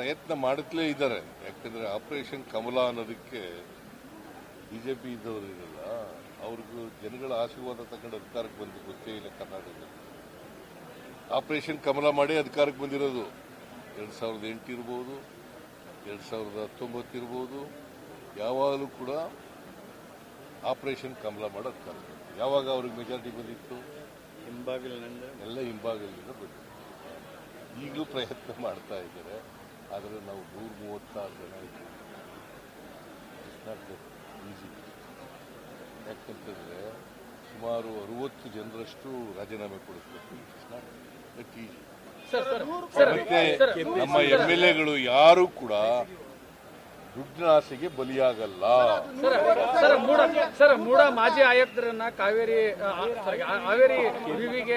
ಪ್ರಯತ್ನ ಮಾಡುತ್ತಲೇ ಇದ್ದಾರೆ. ಯಾಕಂದ್ರೆ ಆಪರೇಷನ್ ಕಮಲ ಅನ್ನೋದಕ್ಕೆ ಬಿಜೆಪಿ ಇದ್ದವರು ಇರಲ್ಲ ಅವ್ರಿಗೂ ಜನಗಳ ಆಶೀರ್ವಾದ ತಗೊಂಡು ಅಧಿಕಾರಕ್ಕೆ ಬಂದು ಗೊತ್ತೇ ಇಲ್ಲ ಕರ್ನಾಟಕದಲ್ಲಿ. ಆಪರೇಷನ್ ಕಮಲ ಮಾಡಿ ಅಧಿಕಾರಕ್ಕೆ ಬಂದಿರೋದು ಎರಡ್ ಸಾವಿರದ ಎಂಟು ಇರ್ಬೋದು ಎರಡ್ ಸಾವಿರದ ಹತ್ತೊಂಬತ್ತು ಇರ್ಬೋದು ಯಾವಾಗಲೂ ಕೂಡ ಆಪರೇಷನ್ ಕಮಲ ಮಾಡೋ ಅಧಿಕಾರ ಯಾವಾಗ ಅವ್ರಿಗೆ ಮೆಜಾರಿಟಿ ಬಂದಿತ್ತು? ಹಿಂಬಾಗಿಲಿನಿಂದ. ಎಲ್ಲ ಹಿಂಭಾಗಲಿಂದ ಬಂದಿತ್ತು. ಈಗಲೂ ಪ್ರಯತ್ನ ಮಾಡ್ತಾ ಇದ್ದಾರೆ. ಆದರೆ ನಾವು ನೂರ ಮೂವತ್ತಾರು ಜನ ಇದ್ದೀವಿ. ಇಟ್ಸ್ ನಾಟ್ ಈಸಿ ಯಾಕಂತಂದರೆ ಸುಮಾರು ಅರುವತ್ತು ಜನರಷ್ಟು ರಾಜೀನಾಮೆ ಕೊಡಿಸ್ಬೇಕು it's not that easy sir sir sir ಮತ್ತೆ ನಮ್ಮ ಎಂ ಎಲ್ ಎಗಳು ಯಾರು ಕೂಡ ದುಡ್ಡಿನ ಆಸೆಗೆ ಬಲಿಯಾಗಲ್ಲ. Sir sir MUDA sir MUDA ಮಾಜಿ ಆಯುಕ್ತರನ್ನ ಕಾವೇರಿ ಹಾವೇರಿ ವಿವಿಗೆ